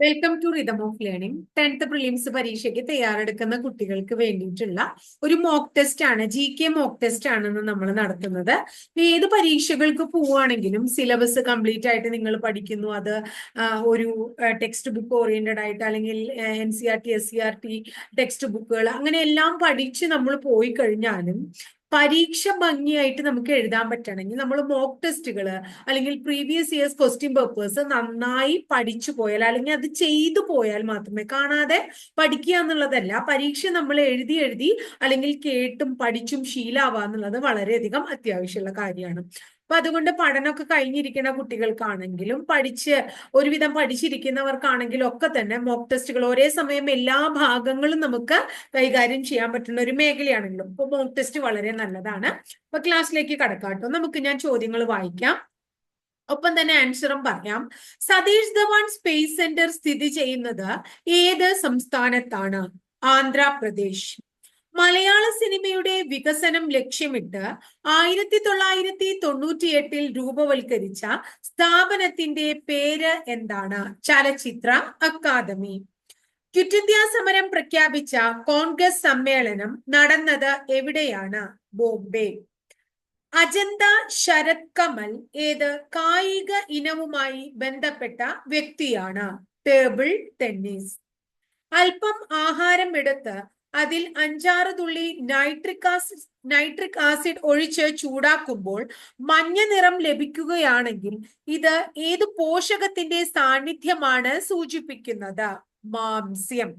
Welcome to rhythm of learning tenth prelims പരീക്ഷയ്ക്ക് തയ്യാറെടുക്കുന്ന കുട്ടികൾക്ക് വേണ്ടിയിട്ടുള്ള ഒരു മോക്ക് ടെസ്റ്റ് ആണ് ജി കെ മോക്ക് ടെസ്റ്റ് ആണെന്ന് നമ്മൾ നടത്തുന്നത്. ഏത് പരീക്ഷകൾക്ക് പോവുകയാണെങ്കിലും സിലബസ് കംപ്ലീറ്റ് ആയിട്ട് നിങ്ങൾ പഠിക്കുന്നു. അത് ഒരു ടെക്സ്റ്റ് ബുക്ക് ഓറിയന്റഡ് ആയിട്ട് അല്ലെങ്കിൽ N C R T S C R T text ബുക്കുകൾ അങ്ങനെ എല്ലാം പഠിച്ച് നമ്മൾ പോയി കഴിഞ്ഞാലും പരീക്ഷ ഭംഗിയായിട്ട് നമുക്ക് എഴുതാൻ പറ്റണമെങ്കിൽ നമ്മൾ മോക്ക് ടെസ്റ്റുകൾ അല്ലെങ്കിൽ പ്രീവിയസ് ഇയേഴ്സ് ക്വസ്റ്റ്യൻ പേപ്പേഴ്സ് നന്നായി പഠിച്ചു പോയാൽ അല്ലെങ്കിൽ അത് ചെയ്തു പോയാൽ മാത്രമേ കാണാതെ പഠിക്കുക എന്നുള്ളതല്ല. പരീക്ഷ നമ്മൾ എഴുതി എഴുതി അല്ലെങ്കിൽ കേട്ടും പഠിച്ചും ശീലാവുക എന്നുള്ളത് വളരെയധികം അത്യാവശ്യമുള്ള കാര്യമാണ്. അപ്പൊ അതുകൊണ്ട് പഠനമൊക്കെ കഴിഞ്ഞിരിക്കുന്ന കുട്ടികൾക്കാണെങ്കിലും പഠിച്ച് ഒരുവിധം പഠിച്ചിരിക്കുന്നവർക്കാണെങ്കിലും ഒക്കെ തന്നെ മോക്ക് ടെസ്റ്റുകൾ ഒരേ സമയം എല്ലാ ഭാഗങ്ങളും നമുക്ക് കൈകാര്യം ചെയ്യാൻ പറ്റുന്ന ഒരു മേഖലയാണെങ്കിലും. ഇപ്പൊ മോക്ക് ടെസ്റ്റ് വളരെ നല്ലതാണ്. അപ്പൊ ക്ലാസ്സിലേക്ക് കടക്കാട്ടോ നമുക്ക് ഞാൻ ചോദ്യങ്ങൾ വായിക്കാം. ഒപ്പം തന്നെ ആൻസറും പറയാം. സതീഷ് ധവാൻ സ്പേസ് സെന്റർ സ്ഥിതി ചെയ്യുന്നത് ഏത് സംസ്ഥാനത്താണ്? ആന്ധ്രാപ്രദേശ് മലയാള സിനിമയുടെ വികസനം ലക്ഷ്യമിട്ട് ആയിരത്തി തൊള്ളായിരത്തി തൊണ്ണൂറ്റി എട്ടിൽ രൂപവൽക്കരിച്ച സ്ഥാപനത്തിന്റെ പേര് എന്താണ്? ചലച്ചിത്ര അക്കാദമി. ക്വിറ്റ് ഇന്ത്യ സമരം പ്രഖ്യാപിച്ച കോൺഗ്രസ് സമ്മേളനം നടന്നത് എവിടെയാണ്? ബോംബെ. അജന്ത ശരത് കമൽ ഏത് കായിക ഇനവുമായി ബന്ധപ്പെട്ട വ്യക്തിയാണ്? Table tennis. അല്പം ആഹാരം എടുത്ത് അതിൽ അഞ്ചാറ് തുള്ളി നൈട്രിക് ആസിഡ് നൈട്രിക് ആസിഡ് ഒഴിച്ച് ചൂടാക്കുമ്പോൾ മഞ്ഞ നിറം ലഭിക്കുകയാണെങ്കിൽ ഇത് ഏത് പോഷകത്തിന്റെ സാന്നിധ്യമാണ് സൂചിപ്പിക്കുന്നത്? മാംസ്യം.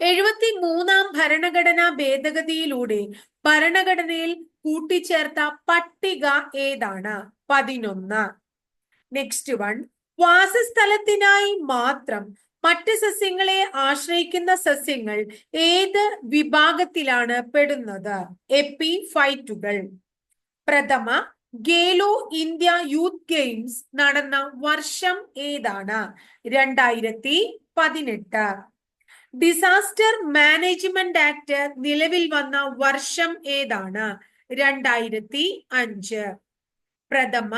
എഴുപത്തി മൂന്നാം ഭരണഘടനാ ഭേദഗതിയിലൂടെ ഭരണഘടനയിൽ കൂട്ടിച്ചേർത്ത പട്ടിക ഏതാണ്? പതിനൊന്ന്. നെക്സ്റ്റ് വൺ വാസസ്ഥലത്തിനായി മാത്രം മറ്റ് സസ്യങ്ങളെ ആശ്രയിക്കുന്ന സസ്യങ്ങൾ ഏത് വിഭാഗത്തിലാണ് പെടുന്നത്? എപ്പിഫൈറ്റുകൾ. പ്രഥമ ഗേലോ ഇന്ത്യ യൂത്ത് ഗെയിംസ് നടന്ന വർഷം ഏതാണ്? രണ്ടായിരത്തി പതിനെട്ട് ഡിസാസ്റ്റർ മാനേജ്മെന്റ് ആക്ട് നിലവിൽ വന്ന വർഷം ഏതാണ്? രണ്ടായിരത്തി അഞ്ച് പ്രഥമ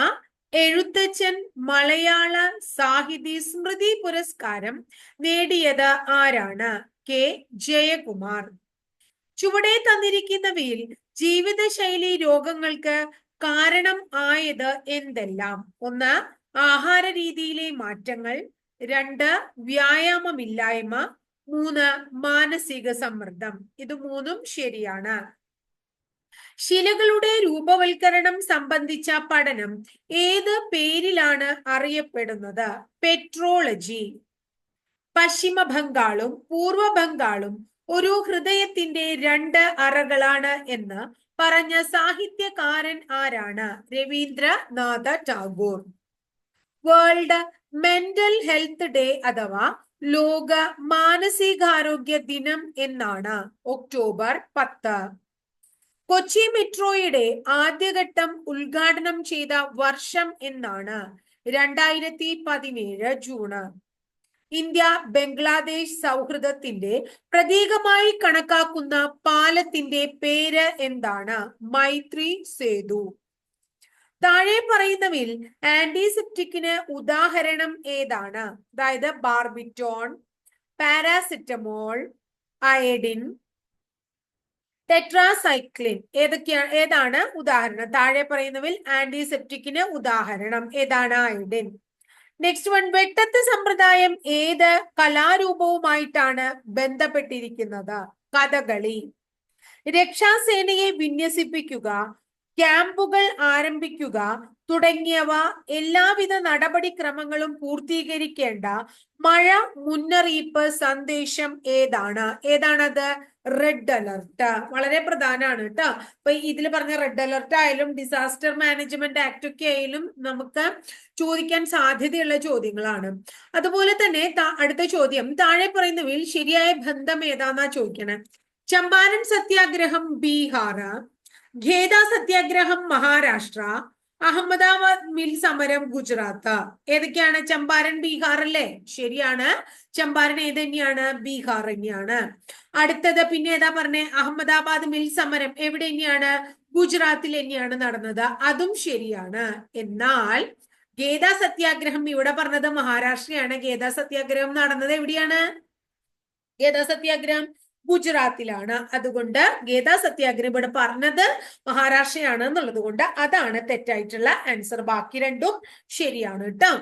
എഴുത്തച്ഛൻ മലയാള സാഹിതി സ്മൃതി പുരസ്കാരം നേടിയത് ആരാണ്? കെ. ജയകുമാർ. ചുവടെ തന്നിരിക്കുന്നവയിൽ ജീവിതശൈലി രോഗങ്ങൾക്ക് കാരണം ആയത് എന്തെല്ലാം? ഒന്ന് ആഹാര രീതിയിലെ മാറ്റങ്ങൾ. രണ്ട് വ്യായാമമില്ലായ്മ. മൂന്ന് മാനസിക സമ്മർദ്ദം. ഇത് മൂന്നും ശരിയാണ്. ശിലകളുടെ രൂപവൽക്കരണം സംബന്ധിച്ച പഠനം ഏത് പേരിലാണ് അറിയപ്പെടുന്നത്? പെട്രോളജി പശ്ചിമ ബംഗാളും പൂർവ ബംഗാളും ഒരു ഹൃദയത്തിന്റെ രണ്ട് അറകളാണ് എന്ന് പറഞ്ഞ സാഹിത്യകാരൻ ആരാണ്? Rabindranath Tagore. World mental health day അഥവാ ലോക മാനസികാരോഗ്യ ദിനം എന്നാണ് ഒക്ടോബർ പത്ത്. കൊച്ചി മെട്രോയുടെ ആദ്യഘട്ടം ഉദ്ഘാടനം ചെയ്ത വർഷം എന്നാണ്. രണ്ടായിരത്തി പതിനേഴ് ജൂണ്. ഇന്ത്യ ബംഗ്ലാദേശ് സൗഹൃദത്തിന്റെ പ്രതീകമായി കണക്കാക്കുന്ന പാലത്തിന്റെ പേര് എന്താണ്? മൈത്രി സേതു. താഴെ പറയുന്നവിൽ ആന്റിസെപ്റ്റിക്കിന് ഉദാഹരണം ഏതാണ്? അതായത് ബാർബിറ്റോൺ പാരാസിറ്റമോൾ അയഡിൻ ടെട്രാസൈക്ലിൻ ഏതൊക്കെയാണ് ഏതാണ് ഉദാഹരണം? താഴെ പറയുന്നവിൽ ആന്റിസെപ്റ്റിക്കിന് ഉദാഹരണം. ഏതാണ് അയഡിൻ നെക്സ്റ്റ് വൺ വെട്ടത്ത് സമ്പ്രദായം ഏത് കലാരൂപവുമായിട്ടാണ് ബന്ധപ്പെട്ടിരിക്കുന്നത്? കഥകളി. രക്ഷാസേനയെ വിന്യസിപ്പിക്കുക ക്യാമ്പുകൾ ആരംഭിക്കുക തുടങ്ങിയവ എല്ലാവിധ നടപടിക്രമങ്ങളും പൂർത്തീകരിക്കേണ്ട മഴ മുന്നറിയിപ്പ് സന്ദേശം ഏതാണ്? ഏതാണത്? റെഡ് അലർട്ട് വളരെ പ്രധാനമാണ് കേട്ടോ അപ്പൊ ഇതിൽ പറഞ്ഞ റെഡ് അലർട്ട് ആയാലും ഡിസാസ്റ്റർ മാനേജ്മെന്റ് ആക്ട് ഒക്കെ ആയാലും നമുക്ക് ചോദിക്കാൻ സാധ്യതയുള്ള ചോദ്യങ്ങളാണ്. അതുപോലെ തന്നെ അടുത്ത ചോദ്യം. താഴെ പറയുന്നവയിൽ ശരിയായ ബന്ധം ഏതാന്നാ ചോദിക്കണേ? ചമ്പാരൻ സത്യാഗ്രഹം ബീഹാർ ഖേദ സത്യാഗ്രഹം മഹാരാഷ്ട്ര അഹമ്മദാബാദ് മിൽ സമരം ഗുജറാത്ത്. ഏതൊക്കെയാണ്? ചമ്പാരൻ ബീഹാർ അല്ലേ? ശരിയാണ്. ചമ്പാരൻ ഏത് തന്നെയാണ്? ബീഹാർ തന്നെയാണ്. അടുത്തത് പിന്നെ ഏതാ പറഞ്ഞേ? അഹമ്മദാബാദ് മിൽ സമരം എവിടെ തന്നെയാണ്? ഗുജറാത്തിൽ തന്നെയാണ് നടന്നത്. അതും ശരിയാണ്. എന്നാൽ ഗേദ സത്യാഗ്രഹം ഇവിടെ പറഞ്ഞത് മഹാരാഷ്ട്രയാണ്. ഗേദ സത്യാഗ്രഹം നടന്നത് എവിടെയാണ്? ഗേദ സത്യാഗ്രഹം ഗുജറാത്തിലാണ്. അതുകൊണ്ട് ഗീതാ സത്യാഗ്രഹം ഇവിടെ പറഞ്ഞത് മഹാരാഷ്ട്രയാണ് എന്നുള്ളത് കൊണ്ട് അതാണ് തെറ്റായിട്ടുള്ള ആൻസർ ബാക്കി രണ്ടും ശരിയാണ് കേട്ടോ.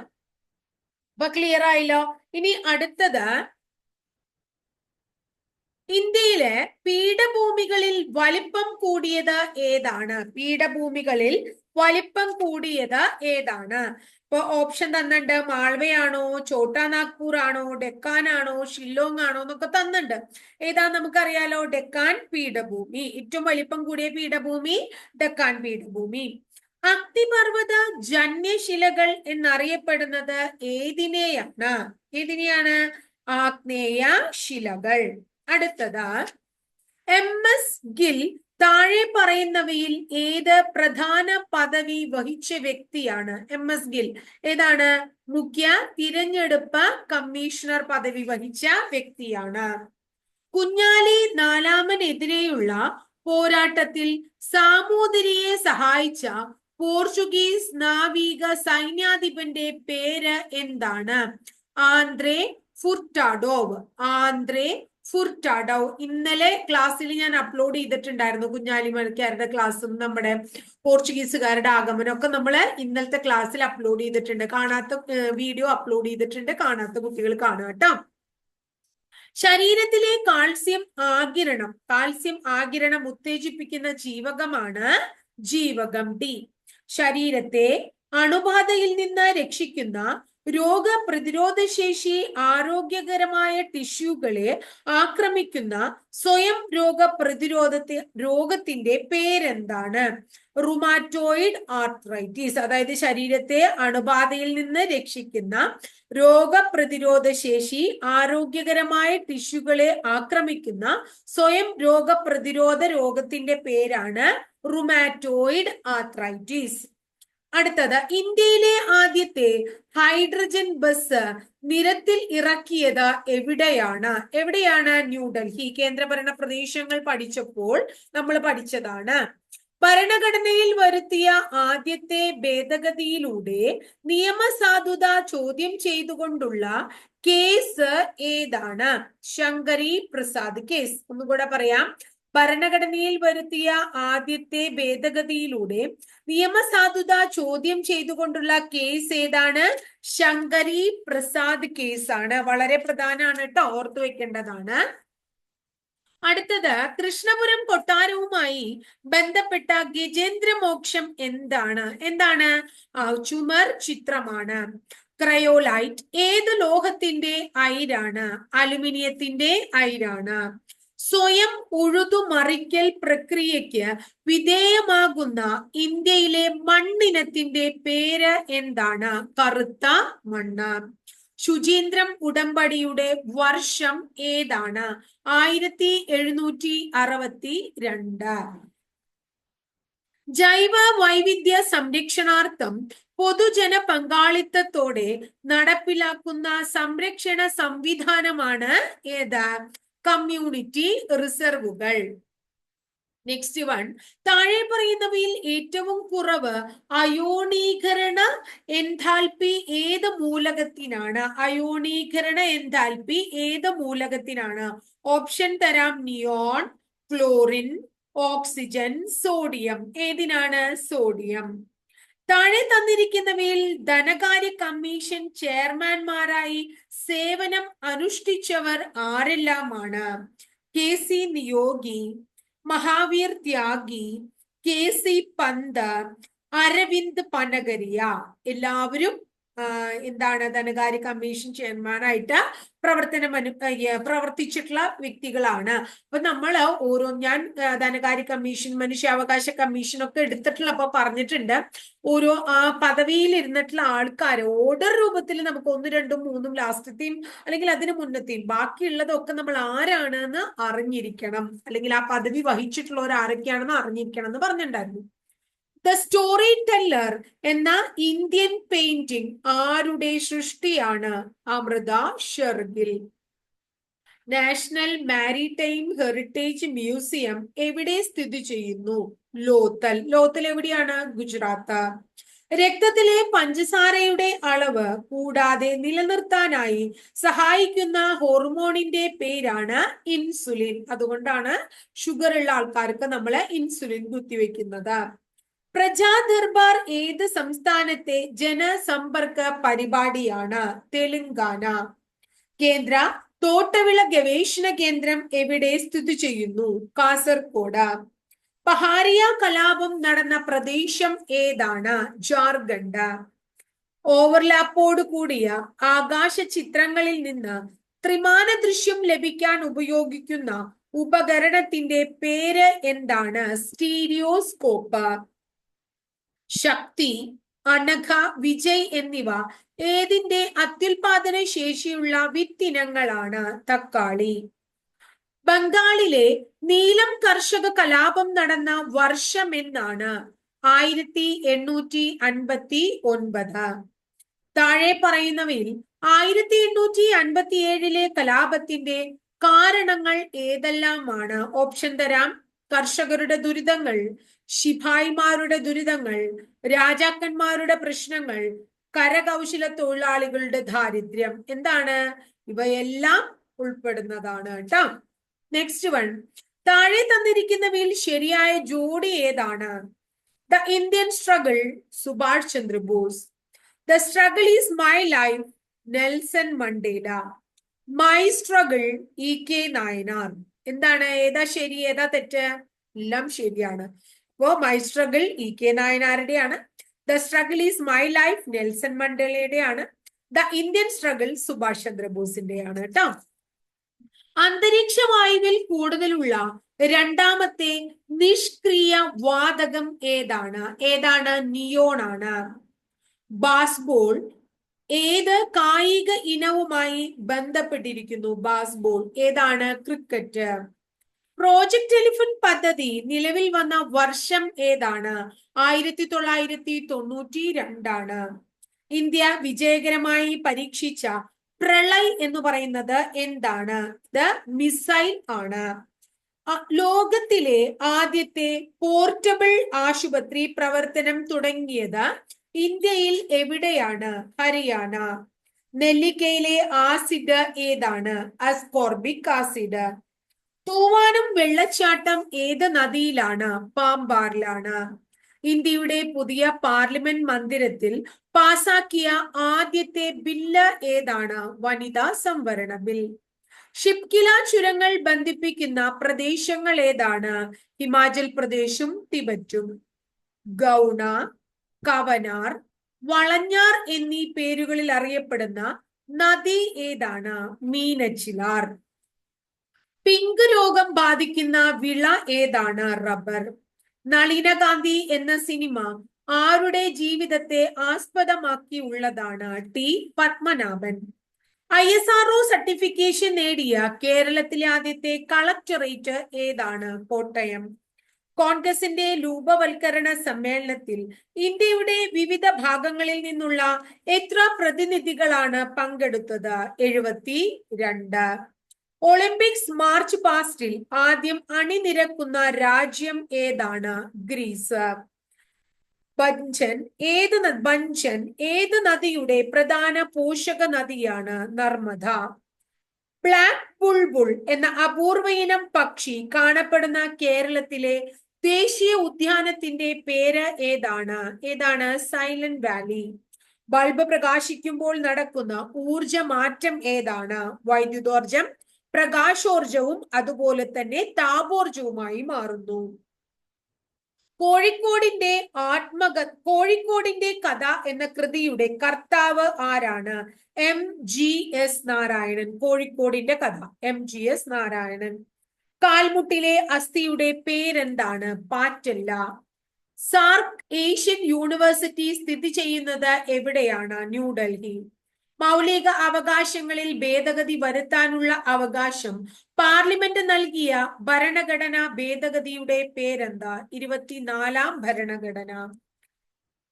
അപ്പൊ ക്ലിയർ ആയില്ലോ? ഇനി അടുത്തത്. ഇന്ത്യയിലെ പീഠഭൂമികളിൽ വലിപ്പം കൂടിയത് ഏതാണ്? പീഠഭൂമികളിൽ വലിപ്പം കൂടിയത് ഏതാണ്? ഇപ്പൊ ഓപ്ഷൻ തന്നിട്ടുണ്ട് മാൾവയാണോ ചോട്ടാ നാഗ്പൂർ ആണോ ഡെക്കാൻ ആണോ ഷില്ലോങ് ആണോ എന്നൊക്കെ തന്നിട്ടുണ്ട് ഏതാ നമുക്കറിയാലോ? ഡെക്കാൻ പീഠഭൂമി. ഏറ്റവും വലിപ്പം കൂടിയ പീഠഭൂമി ഡെക്കാൻ പീഠഭൂമി. അഗ്നിപർവത ജന്യശിലകൾ എന്നറിയപ്പെടുന്നത് ഏതിനെയാണ്? ഏതിനെയാണ്? ആഗ്നേയ ശിലകൾ. അടുത്തത് എം എസ് ഗിൽ താഴെ പറയുന്നവയിൽ ഏത് പ്രധാന പദവി വഹിച്ച വ്യക്തിയാണ്? എം എസ് ഗിൽ ഏതാണ്? മുഖ്യ തിരഞ്ഞെടുപ്പ് കമ്മീഷണർ പദവി വഹിച്ച വ്യക്തിയാണ്. കുഞ്ഞാലി നാലാമനെതിരെയുള്ള പോരാട്ടത്തിൽ സാമൂതിരിയെ സഹായിച്ച പോർച്ചുഗീസ് നാവിക സൈന്യാധിപന്റെ പേര് എന്താണ്? ആന്ത്രേ ഫുർട്ടാഡോവ്. ആന്ത്രേ ഫുർട്ടാഡോവ് ഇന്നലെ ക്ലാസ്സിൽ ഞാൻ അപ്ലോഡ് ചെയ്തിട്ടുണ്ടായിരുന്നു കുഞ്ഞാലിമണിക്കാരുടെ ക്ലാസ്സും നമ്മുടെ പോർച്ചുഗീസുകാരുടെ ആഗമനം ഒക്കെ നമ്മൾ ഇന്നലത്തെ ക്ലാസ്സിൽ അപ്ലോഡ് ചെയ്തിട്ടുണ്ട്. കാണാത്ത വീഡിയോ അപ്ലോഡ് ചെയ്തിട്ടുണ്ട്. കാണാത്ത കുട്ടികൾ കാണുക കേട്ടോ. ശരീരത്തിലെ കാൽസ്യം ആകിരണം കാൽസ്യം ആകിരണം ഉത്തേജിപ്പിക്കുന്ന ജീവകമാണ് ജീവകം ഡി ശരീരത്തെ അണുബാധയിൽ നിന്ന് രക്ഷിക്കുന്ന രോഗപ്രതിരോധ ശേഷി ആരോഗ്യകരമായ ടിഷ്യൂകളെ ആക്രമിക്കുന്ന സ്വയം രോഗപ്രതിരോധത്തെ രോഗത്തിന്റെ പേരെന്താണ്? റുമാറ്റോയിഡ് ആർത്രൈറ്റിസ് അതായത് ശരീരത്തെ അണുബാധയിൽ നിന്ന് രക്ഷിക്കുന്ന രോഗപ്രതിരോധ ശേഷി ആരോഗ്യകരമായ ടിഷ്യൂകളെ ആക്രമിക്കുന്ന സ്വയം രോഗപ്രതിരോധ രോഗത്തിന്റെ പേരാണ് റുമാറ്റോയിഡ് ആർത്രൈറ്റിസ് അടുത്തത് ഇന്ത്യയിലെ ആദ്യത്തെ ഹൈഡ്രജൻ ബസ് നിരത്തിൽ ഇറക്കിയത് എവിടെയാണ്? എവിടെയാണ് ന്യൂഡൽഹി കേന്ദ്രഭരണ പ്രദേശങ്ങൾ പഠിച്ചപ്പോൾ നമ്മൾ പഠിച്ചതാണ്. ഭരണഘടനയിൽ വരുത്തിയ ആദ്യത്തെ ഭേദഗതിയിലൂടെ നിയമസാധുത ചോദ്യം ചെയ്തുകൊണ്ടുള്ള കേസ് ഏതാണ്? ശങ്കരി പ്രസാദ് കേസ്. ഒന്നുകൂടെ പറയാം. ഭരണഘടനയിൽ വരുത്തിയ ആദ്യത്തെ ഭേദഗതിയിലൂടെ നിയമസാധുത ചോദ്യം ചെയ്തുകൊണ്ടുള്ള കേസ് ഏതാണ്? ശങ്കരി പ്രസാദ് കേസാണ് വളരെ പ്രധാനമാണ് കേട്ടോ ഓർത്തു വെക്കേണ്ടതാണ്. അടുത്തത് കൃഷ്ണപുരം കൊട്ടാരവുമായി ബന്ധപ്പെട്ട ഗജേന്ദ്രമോക്ഷം എന്താണ്? എന്താണ്? ചുമർ ചിത്രമാണ്. ക്രയോലൈറ്റ് ഏത് ലോഹത്തിന്റെ അയിരാണ്? അലുമിനിയത്തിന്റെ അയിരാണ്. സ്വയം ഉഴുതുമറിക്കൽ പ്രക്രിയയ്ക്ക് വിധേയമാകുന്ന ഇന്ത്യയിലെ മണ്ണിനത്തിന്റെ പേര് എന്താണ്? കറുത്ത മണ്ണ്. ശുചീന്ദ്രം ഉടമ്പടിയുടെ വർഷം ഏതാണ്? ആയിരത്തി എഴുന്നൂറ്റി അറുപത്തി രണ്ട് ജൈവ വൈവിധ്യ സംരക്ഷണാർത്ഥം പൊതുജന പങ്കാളിത്തത്തോടെ നടപ്പിലാക്കുന്ന സംരക്ഷണ സംവിധാനമാണ് ഏത്? കമ്മ്യൂണിറ്റി റിസർവുകൾ നെക്സ്റ്റ് വൺ താഴെ പറയുന്നവയിൽ ഏറ്റവും കുറവ് അയോണീകരണ എൻതാൽപി ഏത് മൂലകത്തിനാണ്? അയോണീകരണ എൻതാൽപി ഏത് മൂലകത്തിനാണ്? ഓപ്ഷൻ തരാം നിയോൺ ക്ലോറിൻ ഓക്സിജൻ സോഡിയം ഏതിനാണ്? സോഡിയം താഴെ തന്നിരിക്കുന്നവയിൽ ധനകാര്യ കമ്മീഷൻ ചെയർമാൻമാരായി സേവനം അനുഷ്ഠിച്ചവർ ആരെല്ലാമാണ്? K C Neogy Mahavir Tyagi K C Pant Arvind Panagariya. എല്ലാവരും എന്താണ് ധനകാര്യ കമ്മീഷൻ ചെയർമാനായിട്ട് പ്രവർത്തനം അനു പ്രവർത്തിച്ചിട്ടുള്ള വ്യക്തികളാണ്. അപ്പൊ നമ്മൾ ഓരോ ഞാൻ ധനകാര്യ കമ്മീഷൻ മനുഷ്യാവകാശ കമ്മീഷൻ ഒക്കെ എടുത്തിട്ടുള്ള അപ്പൊ പറഞ്ഞിട്ടുണ്ട്. ഓരോ ആ പദവിയിൽ ഇരുന്നിട്ടുള്ള ആൾക്കാർ ഓർഡർ രൂപത്തിൽ നമുക്ക് ഒന്ന് രണ്ടും മൂന്നും ലാസ്റ്റത്തെയും അല്ലെങ്കിൽ അതിന് മുന്നത്തെയും ബാക്കിയുള്ളതൊക്കെ നമ്മൾ ആരാണെന്ന് അറിഞ്ഞിരിക്കണം. അല്ലെങ്കിൽ ആ പദവി വഹിച്ചിട്ടുള്ളവർ ആരൊക്കെയാണെന്ന് അറിഞ്ഞിരിക്കണം എന്ന് പറഞ്ഞിട്ടുണ്ടായിരുന്നു. ദ സ്റ്റോറി ടെല്ലർ എന്ന ഇന്ത്യൻ പെയിന്റിംഗ് ആരുടെ സൃഷ്ടിയാണ്? Amrita Shergil. National maritime heritage museum എവിടെ സ്ഥിതി ചെയ്യുന്നു? ലോത്തൽ. ലോത്തൽ എവിടെയാണ്? ഗുജറാത്ത്. രക്തത്തിലെ പഞ്ചസാരയുടെ അളവ് കൂടാതെ നിലനിർത്താനായി സഹായിക്കുന്ന ഹോർമോണിന്റെ പേരാണ് ഇൻസുലിൻ. അതുകൊണ്ടാണ് ഷുഗർ ഉള്ള ആൾക്കാർക്ക് നമ്മൾ ഇൻസുലിൻ കുത്തിവെക്കുന്നത്. പ്രജാ ദർബാർ ഏത് സംസ്ഥാനത്തെ ജനസമ്പർക്ക പരിപാടിയാണ്? തെലുങ്കാന. കേന്ദ്ര തോട്ടവിള ഗവേഷണ കേന്ദ്രം എവിടെ സ്ഥിതി ചെയ്യുന്നു? കാസർഗോഡ് പഹാരിയ കലാപം നടന്ന പ്രദേശം ഏതാണ്? ജാർഖണ്ഡ്. ഓവർലാപ്പോട് കൂടിയ ആകാശ ചിത്രങ്ങളിൽ നിന്ന് ത്രിമാന ദൃശ്യം ലഭിക്കാൻ ഉപയോഗിക്കുന്ന ഉപകരണത്തിന്റെ പേര് എന്താണ്? സ്റ്റീരിയോസ്കോപ്പ്. ശക്തി അനഘ വിജയ് എന്നിവ ഏതിന്റെ അത്യുൽപാദന ശേഷിയുള്ള വിത്തിനങ്ങളാണ് തക്കാളി. ബംഗാളിലെ നീലം കർഷക കലാപം നടന്ന വർഷം എന്നാണ് ആയിരത്തി എണ്ണൂറ്റി അൻപത്തി ഒൻപത്. താഴെ പറയുന്നവയിൽ ആയിരത്തി എണ്ണൂറ്റി അൻപത്തി ഏഴിലെ കലാപത്തിന്റെ കാരണങ്ങൾ ഏതെല്ലാമാണ്? ഓപ്ഷൻ തരാം. കർഷകരുടെ ദുരിതങ്ങൾ ശിപായിമാരുടെ ദുരിതങ്ങൾ രാജാക്കന്മാരുടെ പ്രശ്നങ്ങൾ കരകൗശല തൊഴിലാളികളുടെ ദാരിദ്ര്യം. എന്താണ്? ഇവയെല്ലാം ഉൾപ്പെടുന്നതാണ് കേട്ടോ. നെക്സ്റ്റ് വൺ താഴെ തന്നിരിക്കുന്നവയിൽ ശരിയായ ജോഡി ഏതാണ്? The Indian struggle Subhash Chandrabose. The struggle is my life Nelson Mandela my struggle E K Nayanar. എന്താണ്? ഏതാ ശരി? ഏതാ തെറ്റ്? എല്ലാം ശരിയാണ്. അപ്പോ my struggle E K നായനാരുടെയാണ്. The struggle is my life Nelson മണ്ടേലയുടെയാണ് the Indian struggle Subhash ചന്ദ്രബോസിന്റെയാണ് കേട്ടോ. അന്തരീക്ഷ വായുവിൽ കൂടുതലുള്ള രണ്ടാമത്തെ നിഷ്ക്രിയ വാതകം ഏതാണ്? ഏതാണ്? നിയോൺ ആണ്. ബാസ്ബോൾ ഏത് കായിക ഇനവുമായി ബന്ധപ്പെട്ടിരിക്കുന്നു ബാസ്ബോൾ ഏതാണ്? ക്രിക്കറ്റ്. പ്രോജക്ട് എലിഫന്റ് പദ്ധതി നിലവിൽ വന്ന വർഷം ഏതാണ്? ആയിരത്തി തൊള്ളായിരത്തി തൊണ്ണൂറ്റി രണ്ടാണ് ഇന്ത്യ വിജയകരമായി പരീക്ഷിച്ച പ്രളയ് എന്ന് പറയുന്നത് എന്താണ്? ദ മിസൈൽ ആണ്. ലോകത്തിലെ ആദ്യത്തെ പോർട്ടബിൾ ആശുപത്രി പ്രവർത്തനം തുടങ്ങിയത് ഇന്ത്യയിൽ എവിടെയാണ്? ഹരിയാന. നെല്ലിക്കയിലെ ആസിഡ് ഏതാണ്? അസ്കോർബിക് ആസിഡ് തൂവാനം വെള്ളച്ചാട്ടം ഏത് നദിയിലാണ്? പാമ്പാറിലാണ്. ഇന്ത്യയുടെ പുതിയ പാർലമെന്റ് മന്ദിരത്തിൽ പാസാക്കിയ ആദ്യത്തെ ബില്ല് ഏതാണ്? വനിതാ സംവരണ ബിൽ. ഷിപ്കില ചുരങ്ങൾ ബന്ധിപ്പിക്കുന്ന പ്രദേശങ്ങൾ ഏതാണ്? ഹിമാചൽ പ്രദേശും ടിബറ്റും. ഗൗണ കവനാർ വളഞ്ഞാർ എന്നീ പേരുകളിൽ അറിയപ്പെടുന്ന നദി ഏതാണ്? മീനച്ചിലാർ. പിങ്ക് രോഗം ബാധിക്കുന്ന വിള ഏതാണ്? റബ്ബർ. നളിനകാന്തി എന്ന സിനിമ ആരുടെ ജീവിതത്തെ ആസ്പദമാക്കി ഉള്ളതാണ് T Padmanabhan. I S R O certification നേടിയ കേരളത്തിലെ ആദ്യത്തെ കളക്ടറേറ്റ് ഏതാണ്? കോട്ടയം. കോൺഗ്രസിന്റെ രൂപവൽക്കരണ സമ്മേളനത്തിൽ ഇന്ത്യയുടെ വിവിധ ഭാഗങ്ങളിൽ നിന്നുള്ള എത്ര പ്രതിനിധികളാണ് പങ്കെടുത്തത്? എഴുപത്തി രണ്ട് ഒളിമ്പിക്സ് മാർച്ച് പാസ്റ്റിൽ ആദ്യം അണിനിരക്കുന്ന രാജ്യം ഏതാണ്? ഗ്രീസ്. ബഞ്ചൻ ഏത് ബഞ്ചൻ ഏത് നദിയുടെ പ്രധാന പോഷക നദിയാണ് നർമ്മദ? ബ്ലാക്ക് ബുൾബുൾ എന്ന അപൂർവയിനം പക്ഷി കാണപ്പെടുന്ന കേരളത്തിലെ ദേശീയ ഉദ്യാനത്തിന്റെ പേര് ഏതാണ്? ഏതാണ്? Silent Valley. ബൾബ് പ്രകാശിക്കുമ്പോൾ നടക്കുന്ന ഊർജ മാറ്റം ഏതാണ്? വൈദ്യുതോർജം പ്രകാശോർജവും അതുപോലെ തന്നെ താപോർജവുമായി മാറുന്നു. കോഴിക്കോടിന്റെ ആത്മക കോഴിക്കോടിന്റെ കഥ എന്ന കൃതിയുടെ കർത്താവ് ആരാണ്? എം. ജി. എസ്. നാരായണൻ. കോഴിക്കോടിന്റെ കഥ. എം. ജി. എസ്. നാരായണൻ. കാൽമുട്ടിലെ അസ്ഥിയുടെ പേരെന്താണ്? പാറ്റല്ല. സാർക്ക് ഏഷ്യൻ യൂണിവേഴ്സിറ്റി സ്ഥിതി ചെയ്യുന്നത് എവിടെയാണ്? ന്യൂഡൽഹി മൗലിക അവകാശങ്ങളിൽ ഭേദഗതി വരുത്താനുള്ള അവകാശം. പാർലമെന്റ് നൽകിയ ഭരണഘടന ഭേദഗതിയുടെ പേരെന്താ? ഇരുപത്തിനാലാം ഭരണഘടന.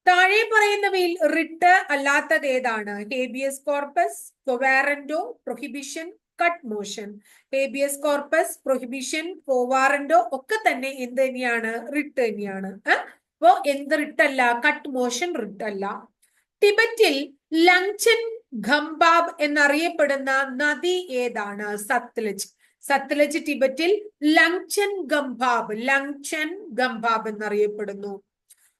താഴെ പറയുന്നവയിൽ റിട്ട് അല്ലാത്തത് ഏതാണ്? Habeas corpus quo warranto prohibition cut motion habeas corpus prohibition quo warranto ഒക്കെ തന്നെ എന്ത് തന്നെയാണ്? റിട്ട് തന്നെയാണ്. അപ്പോ എന്ത് റിട്ടല്ല കട്ട് മോഷൻ റിട്ടല്ല ടിബറ്റിൽ ലങ്ചൻ ഖംബാബ് എന്നറിയപ്പെടുന്ന നദി ഏതാണ്? സത്ലജ്. സത്ലജ് ടിബറ്റിൽ ലങ്ചൻ ഗംബാബ് ലങ്ചൻ ഖംബാബ് എന്നറിയപ്പെടുന്നു.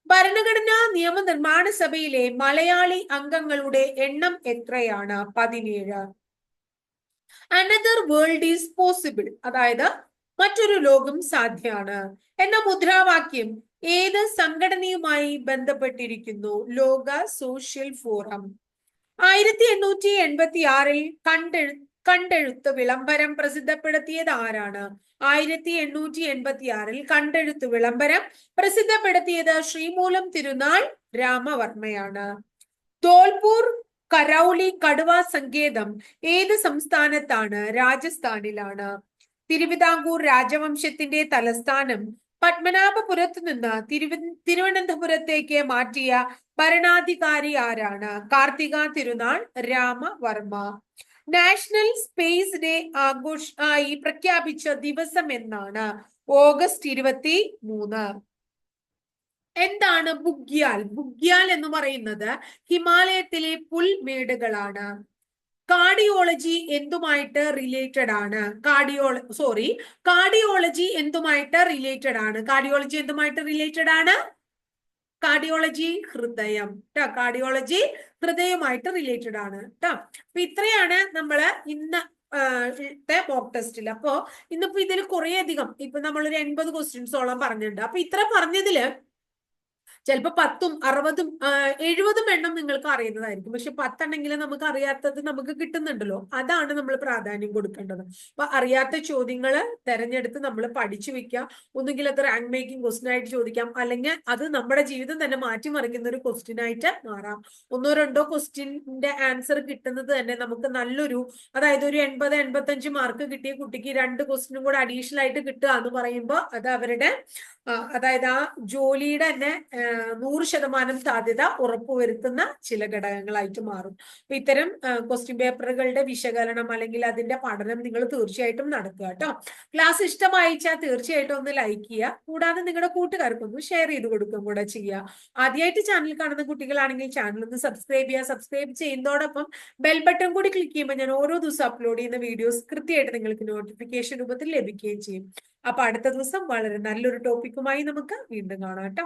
ഭരണഘടനാ നിയമനിർമ്മാണ സഭയിലെ മലയാളി അംഗങ്ങളുടെ എണ്ണം എത്രയാണ്? പതിനേഴ്. അനദർ വേൾഡ് ഈസ് പോസിബിൾ അതായത് മറ്റൊരു ലോകം സാധ്യമാണ് എന്ന മുദ്രാവാക്യം ഏത് സംഘടനയുമായി ബന്ധപ്പെട്ടിരിക്കുന്നു? ലോക സോഷ്യൽ ഫോറം ആയിരത്തി എണ്ണൂറ്റി എൺപത്തി ആറിൽ കണ്ടെഴു കണ്ടെഴുത്ത് വിളംബരം പ്രസിദ്ധപ്പെടുത്തിയത് ആരാണ്? ആയിരത്തി എണ്ണൂറ്റി എൺപത്തി ആറിൽ കണ്ടെഴുത്ത് വിളംബരം പ്രസിദ്ധപ്പെടുത്തിയത് ശ്രീമൂലം തിരുനാൾ രാമവർമ്മയാണ്. ധോൽപൂർ കരൗളി കടുവ സങ്കേതം ഏത് സംസ്ഥാനത്താണ്? രാജസ്ഥാനിലാണ്. തിരുവിതാംകൂർ രാജവംശത്തിന്റെ തലസ്ഥാനം പത്മനാഭപുരത്ത് നിന്ന് തിരുവ തിരുവനന്തപുരത്തേക്ക് മാറ്റിയ ഭരണാധികാരി ആരാണ്? Karthika Thirunal Ramavarma. National space day ആഘോഷ ആയി പ്രഖ്യാപിച്ച ദിവസം എന്നാണ്. ഓഗസ്റ്റ് ഇരുപത്തി മൂന്ന് എന്താണ് ബുഗ്യാൽ? ബുഗ്യാൽ എന്ന് പറയുന്നത് ഹിമാലയത്തിലെ പുൽമേടുകളാണ്. കാർഡിയോളജി എന്തുമായിട്ട് റിലേറ്റഡ് ആണ്? കാർഡിയോ സോറി കാർഡിയോളജി എന്തുമായിട്ട് റിലേറ്റഡ് ആണ്? കാർഡിയോളജി എന്തുമായിട്ട് റിലേറ്റഡ് ആണ്? കാർഡിയോളജി ഹൃദയം. ട്ടാ കാർഡിയോളജി ഹൃദയമായിട്ട് റിലേറ്റഡ് ആണ്. ട്ടാ അപ്പൊ ഇത്രയാണ് നമ്മൾ ഇന്ന് മോക്ക് ടെസ്റ്റിൽ അപ്പോ ഇന്നിപ്പോ ഇതിൽ കുറേ അധികം ഇപ്പൊ നമ്മളൊരു എൺപത് ക്വസ്റ്റ്യൻസോളം പറഞ്ഞിട്ടുണ്ട്. അപ്പൊ ഇത്ര പറഞ്ഞതിൽ ചിലപ്പോ പത്തും അറുപതും എഴുപതും എണ്ണം നിങ്ങൾക്ക് അറിയുന്നതായിരിക്കും. പക്ഷെ പത്തെണ്ണെങ്കിലും നമുക്ക് അറിയാത്തത് നമുക്ക് കിട്ടുന്നുണ്ടല്ലോ. അതാണ് നമ്മൾ പ്രാധാന്യം കൊടുക്കേണ്ടത്. അപ്പൊ അറിയാത്ത ചോദ്യങ്ങൾ തെരഞ്ഞെടുത്ത് നമ്മൾ പഠിച്ചു വെക്കുക. ഒന്നുകിൽ അത് റാങ്ക് മേക്കിംഗ് ക്വസ്റ്റ്യൻ ആയിട്ട് ചോദിക്കാം. അല്ലെങ്കിൽ അത് നമ്മുടെ ജീവിതം തന്നെ മാറ്റിമറിക്കുന്ന ഒരു ക്വസ്റ്റ്യൻ ആയിട്ട് മാറാം. ഒന്നോ രണ്ടോ ക്വസ്റ്റ്യന്റെ ആൻസർ കിട്ടുന്നത് തന്നെ നമുക്ക് നല്ലൊരു അതായത് ഒരു എൺപത് എൺപത്തഞ്ച് മാർക്ക് കിട്ടിയ കുട്ടിക്ക് രണ്ട് ക്വസ്റ്റ്യനും കൂടെ അഡീഷണൽ ആയിട്ട് കിട്ടുക എന്ന് പറയുമ്പോൾ അത് അവരുടെ അതായത് ആ ജോലിയുടെ തന്നെ നൂറ് ശതമാനം സാധ്യത ഉറപ്പുവരുത്തുന്ന ചില ഘടകങ്ങളായിട്ട് മാറും. അപ്പൊ ഇത്തരം ക്വസ്റ്റ്യൻ പേപ്പറുകളുടെ വിശകലനം അല്ലെങ്കിൽ അതിന്റെ പഠനം നിങ്ങൾ തീർച്ചയായിട്ടും നടക്കുക കേട്ടോ. ക്ലാസ് ഇഷ്ടമായിച്ചാൽ തീർച്ചയായിട്ടും ഒന്ന് ലൈക്ക് ചെയ്യുക. കൂടാതെ നിങ്ങളുടെ കൂട്ടുകാർക്കൊന്ന് ഷെയർ ചെയ്ത് കൊടുക്കുകയും കൂടെ ചെയ്യുക. ആദ്യമായിട്ട് ചാനൽ കാണുന്ന കുട്ടികളാണെങ്കിൽ ചാനൽ ഒന്ന് സബ്സ്ക്രൈബ് ചെയ്യുക. സബ്സ്ക്രൈബ് ചെയ്യുന്നതോടൊപ്പം ബെൽ ബട്ടൺ കൂടി ക്ലിക്ക് ചെയ്യുമ്പോൾ ഞാൻ ഓരോ ദിവസം അപ്ലോഡ് ചെയ്യുന്ന വീഡിയോസ് കൃത്യമായിട്ട് നിങ്ങൾക്ക് നോട്ടിഫിക്കേഷൻ രൂപത്തിൽ ലഭിക്കുകയും ചെയ്യും. അപ്പൊ അടുത്ത ദിവസം വളരെ നല്ലൊരു ടോപ്പിക്കുമായി നമുക്ക് വീണ്ടും കാണാം കേട്ടോ.